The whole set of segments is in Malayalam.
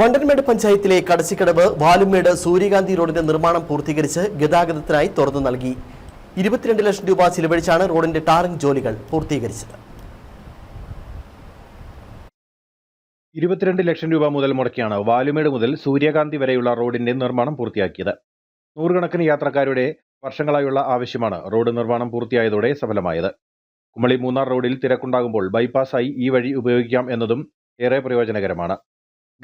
വണ്ടൻമേട് പഞ്ചായത്തിലെ കടച്ചിക്കടവ് വാലുമേട് സൂര്യകാന്തി റോഡിന്റെ നിർമ്മാണം പൂർത്തീകരിച്ച് ഗതാഗതത്തിനായി തുറന്നു നൽകി. ഇരുപത്തിരണ്ട് ലക്ഷം രൂപ ചിലവഴിച്ചാണ് റോഡിന്റെ ടാറിംഗ് ജോലികൾ പൂർത്തീകരിച്ചത്. ഇരുപത്തിരണ്ട് ലക്ഷം രൂപ മുതൽ മുടക്കിയാണ് വാലുമേട് മുതൽ സൂര്യകാന്തി വരെയുള്ള റോഡിന്റെ നിർമ്മാണം പൂർത്തിയാക്കിയത്. നൂറുകണക്കിന് യാത്രക്കാരുടെ വർഷങ്ങളായുള്ള ആവശ്യമാണ് റോഡ് നിർമ്മാണം പൂർത്തിയായതോടെ സഫലമായത്. കുമളി മൂന്നാർ റോഡിൽ തിരക്കുണ്ടാകുമ്പോൾ ബൈപ്പാസായി ഈ വഴി ഉപയോഗിക്കാം എന്നതും ഏറെ പ്രയോജനകരമാണ്.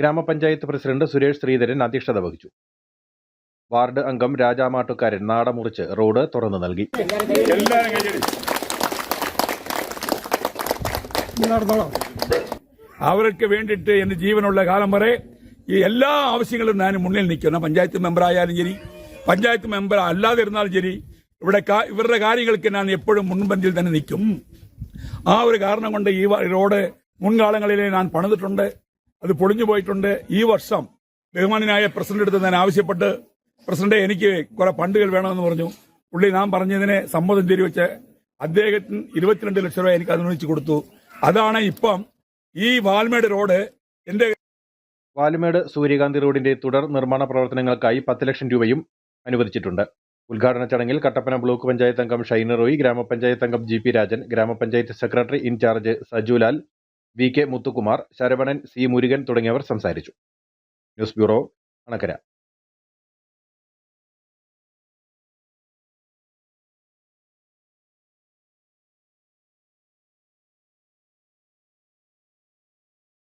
ഗ്രാമപഞ്ചായത്ത് പ്രസിഡന്റ് സുരേഷ് ശ്രീധരൻ അധ്യക്ഷത വഹിച്ചു. വാർഡ് അംഗം രാജാമാട്ടുകാരൻ നാടമുറിച്ച് റോഡ് തുറന്നു നൽകി. അവർക്ക് വേണ്ടിയിട്ട് എന്റെ ജീവനുള്ള കാലം വരെ ഈ എല്ലാ ആവശ്യങ്ങളും ഞാൻ മുന്നിൽ നിൽക്കണം പഞ്ചായത്ത് മെമ്പർ ആയാലും ശരി പഞ്ചായത്ത് മെമ്പർ അല്ലാതെ ഇരുന്നാലും ശരി ഇവിടെ ഇവരുടെ കാര്യങ്ങൾക്ക് ഞാൻ എപ്പോഴും മുൻപന്തിയിൽ തന്നെ നിൽക്കും. ആ ഒരു കാരണം കൊണ്ട് ഈ റോഡ് മുൻകാലങ്ങളിൽ ഞാൻ പണിതിട്ടുണ്ട്. അത് പൊളിഞ്ഞു പോയിട്ടുണ്ട്. ഈ വർഷം ബഹുമാനായ പ്രസിഡന്റ് അടുത്ത് ഞാൻ ആവശ്യപ്പെട്ട് പ്രസിഡന്റ് എനിക്ക് കുറെ ഫണ്ടുകൾ വേണമെന്ന് പറഞ്ഞു. പുള്ളി നാം പറഞ്ഞതിനെ സമ്മതം തിരിവെച്ച് അദ്ദേഹത്തിന് ഇരുപത്തിരണ്ട് ലക്ഷം രൂപ എനിക്ക് അനുവദിച്ചു കൊടുത്തു. അതാണ് ഇപ്പം ഈ വാൽമേട് റോഡ് എന്റെ വാലുമേട് സൂര്യകാന്തി റോഡിന്റെ തുടർ നിർമ്മാണ പ്രവർത്തനങ്ങൾക്കായി പത്ത് ലക്ഷം രൂപയും അനുവദിച്ചിട്ടുണ്ട്. ഉദ്ഘാടന ചടങ്ങിൽ കട്ടപ്പന ബ്ലോക്ക് പഞ്ചായത്ത് അംഗം ഷൈന റോയി ഗ്രാമപഞ്ചായത്ത് അംഗം ജി പി രാജൻ ഗ്രാമപഞ്ചായത്ത് secretary in charge Sajulal V K Muthukumar Saravanan C Murugan തുടങ്ങിയവർ സംസാരിച്ചു. News bureau Anakkara.